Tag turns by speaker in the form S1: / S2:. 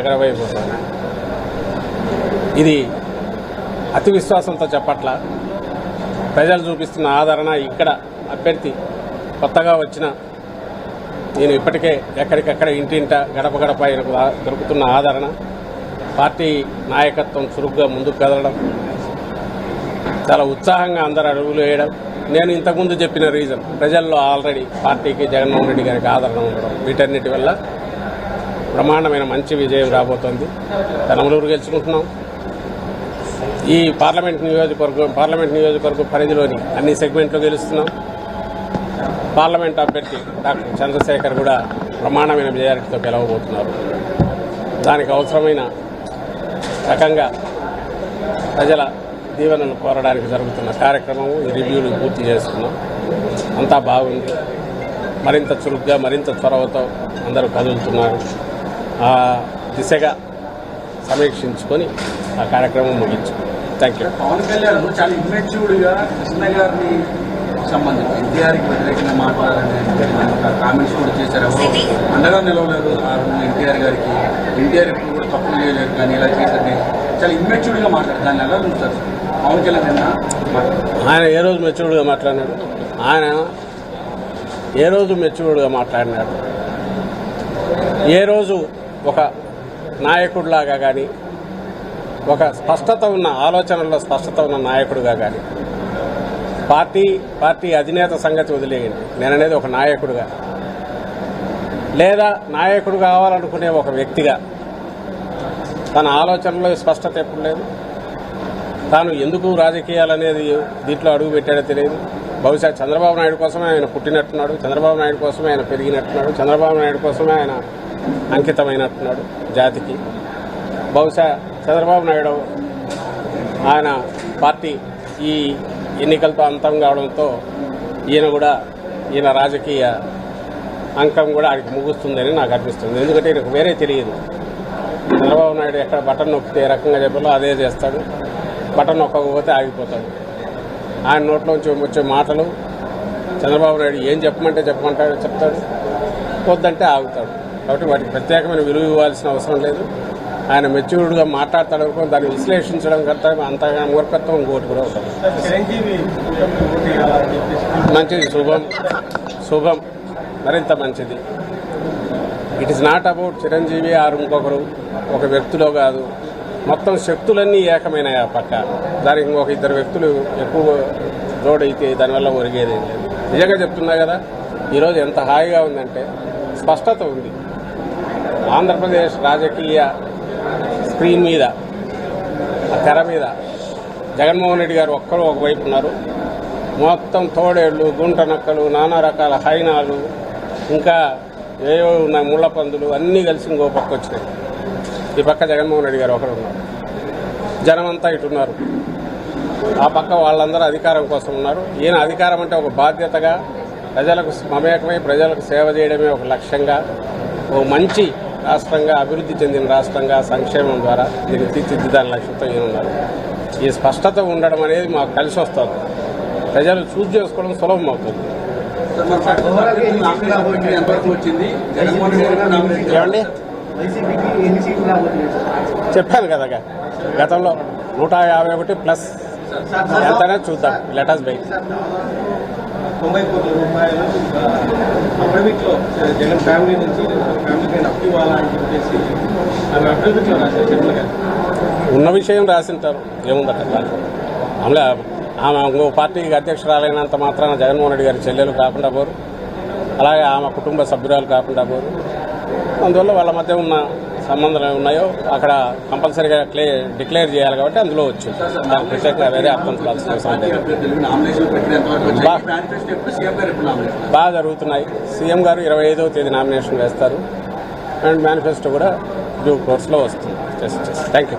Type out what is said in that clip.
S1: ఎగరవైపోతుంది ఇది అతి విశ్వాసంతో చెప్పట్ల. ప్రజలు చూపిస్తున్న ఆదరణ ఇక్కడ అభ్యర్థి కొత్తగా వచ్చిన నేను ఇప్పటికే ఎక్కడికక్కడ ఇంటింట గడప గడప ఆయనకు దొరుకుతున్న ఆదరణ. పార్టీ నాయకత్వం చురుగ్గా ముందుకు కదలడం చాలా ఉత్సాహంగా అందరు అడుగులు వేయడం. నేను ఇంతకుముందు చెప్పిన రీజన్ ప్రజల్లో ఆల్రెడీ పార్టీకి జగన్మోహన్ రెడ్డి గారికి ఆదరణ ఉండడం వీటన్నిటి వల్ల బ్రహ్మాండమైన మంచి విజయం రాబోతోంది. కనమలూరు గెలుచుకుంటున్నాం. ఈ పార్లమెంట్ నియోజకవర్గం పార్లమెంట్ నియోజకవర్గం పరిధిలోని అన్ని సెగ్మెంట్లు గెలుస్తున్నాం. పార్లమెంట్ అభ్యర్థి డాక్టర్ చంద్రశేఖర్ కూడా ప్రమాణమైన మెజారిటీతో గెలవబోతున్నారు. దానికి అవసరమైన రకంగా ప్రజల దీవెనలు కోరడానికి జరుగుతున్న కార్యక్రమం ఈ రివ్యూలు పూర్తి చేసుకున్నాం అంతా బాగుంది. మరింత చురుగ్గా మరింత త్వరవతో అందరూ కదులుతున్నారు. ఆ దిశగా సమీక్షించుకొని ఆ కార్యక్రమం ముగించాం. థ్యాంక్ యూ
S2: పవన్ కళ్యాణ్ చాలా ఇమ్మెచ్యూర్డ్గా కృష్ణ గారిని సంబంధించి ఎన్టీఆర్కి వ్యతిరేకంగా మాట్లాడాలని కామెంట్స్ కూడా చేశారు. ఎవరు అండగా నిలవలేదు ఆ రోజు ఎన్టీఆర్ గారికి ఎన్టీఆర్ ఇప్పుడు కూడా తప్పులు చేయలేరు కానీ ఇలా చేశారని చాలా ఇమ్మెచ్యూర్డ్గా మాట్లాడారు. దాన్ని ఎలా చూస్తారు? పవన్ కళ్యాణ్ నిన్న
S1: ఆయన ఏ రోజు మెచ్యూర్డ్గా మాట్లాడినాడు? ఆయన ఏ రోజు మెచ్యూర్డ్గా మాట్లాడినాడు? ఏ రోజు ఒక నాయకుడిలాగా కానీ ఒక స్పష్టత ఉన్న ఆలోచనల్లో స్పష్టత ఉన్న నాయకుడిగా కానీ పార్టీ పార్టీ అధినేత సంగతి వదిలేయండి. నేననేది ఒక నాయకుడిగా. లేదా నాయకుడు కావాలనుకునే ఒక వ్యక్తిగా. తన ఆలోచనలో స్పష్టత ఎప్పుడు లేదు. తాను ఎందుకు రాజకీయాలు అనేది దీంట్లో అడుగు పెట్టాడో తెలియదు. బహుశా చంద్రబాబు నాయుడు కోసమే ఆయన పుట్టినట్టున్నాడు చంద్రబాబు నాయుడు కోసమే ఆయన పెరిగినట్టున్నాడు చంద్రబాబు నాయుడు కోసమే ఆయన అంకితమైనట్టున్నాడు జాతికి. బహుశా చంద్రబాబు నాయుడు ఆయన పార్టీ ఈ ఎన్నికలతో అంతం కావడంతో ఈయన కూడా ఈయన రాజకీయ అంకం కూడా ఆయనకి ముగుస్తుందని నాకు అనిపిస్తుంది. ఎందుకంటే ఈయనకు వేరే తెలియదు. చంద్రబాబు నాయుడు ఎక్కడ బటన్ నొక్కితే ఏ రకంగా చెప్పాలో అదే చేస్తాడు. బటన్ నొక్కకపోతే ఆగిపోతాడు. ఆయన నోట్లోంచి వచ్చే మాటలు. చంద్రబాబు నాయుడు ఏం చెప్పమంటే చెప్పమంటాడు చెప్తాడు. వద్దంటే ఆగుతాడు. కాబట్టి వాటికి ప్రత్యేకమైన విలువ ఇవ్వాల్సిన అవసరం లేదు. ఆయన మెచ్యూర్డ్గా మాట్లాడతాడు అనుకో దాన్ని విశ్లేషించడం కంటే అంతగా మూర్ఖత్వం ఇంకోటి కూడా ఉంటుంది మంచిది శుభం. శుభం. మరింత మంచిది. It is not about Chiranjeevi ఆరు ఇంకొకరు ఒక వ్యక్తిలో కాదు. మొత్తం శక్తులన్నీ ఏకమైనాయి ఆ పక్క? దానికి ఇంకొక ఇద్దరు వ్యక్తులు ఎక్కువ జోడైతే దానివల్ల ఒరిగేది లేదు. నిజంగా చెప్తున్నా కదా ఈరోజు ఎంత హాయిగా ఉందంటే స్పష్టత ఉంది. ఆంధ్రప్రదేశ్ రాజకీయ స్క్రీన్ మీద ఆ తెర మీద జగన్మోహన్ రెడ్డి గారు ఒక్కరు ఒకవైపు ఉన్నారు. మొత్తం తోడేళ్ళు గుంట నక్కలు నానా రకాల హైనాలు ఇంకా ఏవో ఉన్నాయి ముళ్ళ పందులు అన్నీ కలిసి ఇంకో పక్క వచ్చినాయి. ఈ పక్క జగన్మోహన్ రెడ్డి గారు ఒకరు ఉన్నారు జనమంతా ఇటున్నారు ఆ పక్క వాళ్ళందరూ అధికారం కోసం ఉన్నారు ఈయన అధికారం అంటే ఒక బాధ్యతగా ప్రజలకు మమేకమై ప్రజలకు సేవ చేయడమే ఒక లక్ష్యంగా ఓ మంచి రాష్ట్రంగా అభివృద్ధి చెందిన రాష్ట్రంగా సంక్షేమం ద్వారా దీన్ని తీర్చిదిద్దాని లక్ష్యంతో ఈయన ఉన్నారు ఈ స్పష్టత ఉండడం అనేది మాకు కలిసి వస్తుంది ప్రజలు చూజ్ చేసుకోవడం సులభం అవుతుంది ఏమండి చెప్పాను కదా గతంలో నూట యాభై ఒకటి ప్లస్ ఎంతనే చూద్దాం. లెటర్స్ బై
S3: తొంభై కోట్ల రూపాయలు అఫిడవిట్లో జగన్ ఫ్యామిలీ నుంచి ఫ్యామిలీకి అప్పు ఇవ్వాలని చెప్పేసి ఆమె అఫిడవిట్లో రాశారు. చెప్పలు గారు
S1: ఉన్న విషయం రాసింటారు. ఏముందట? ఆమె ఆమె ఇంకో పార్టీకి అధ్యక్షురాలైనంత మాత్రాన జగన్మోహన్ రెడ్డి గారి చెల్లెలు కాకుండా పోరు. అలాగే ఆమె కుటుంబ సభ్యురాలు కాకుండా పోరు. అందువల్ల వాళ్ళ మధ్య ఉన్న సంబంధాలు ఉన్నాయో అక్కడ కంపల్సరీగా క్లే డిక్లేర్ చేయాలి కాబట్టి అందులో వచ్చింది దాని ప్రత్యేకంగా వేరే అర్థం చూడాల్సిన అవసరం లేదు. బాగా జరుగుతున్నాయి. సీఎం గారు ఇరవై ఐదవ తేదీ నామినేషన్ వేస్తారు. అండ్ మేనిఫెస్టో కూడా డ్యూ కోర్స్లో వస్తుంది. Thank you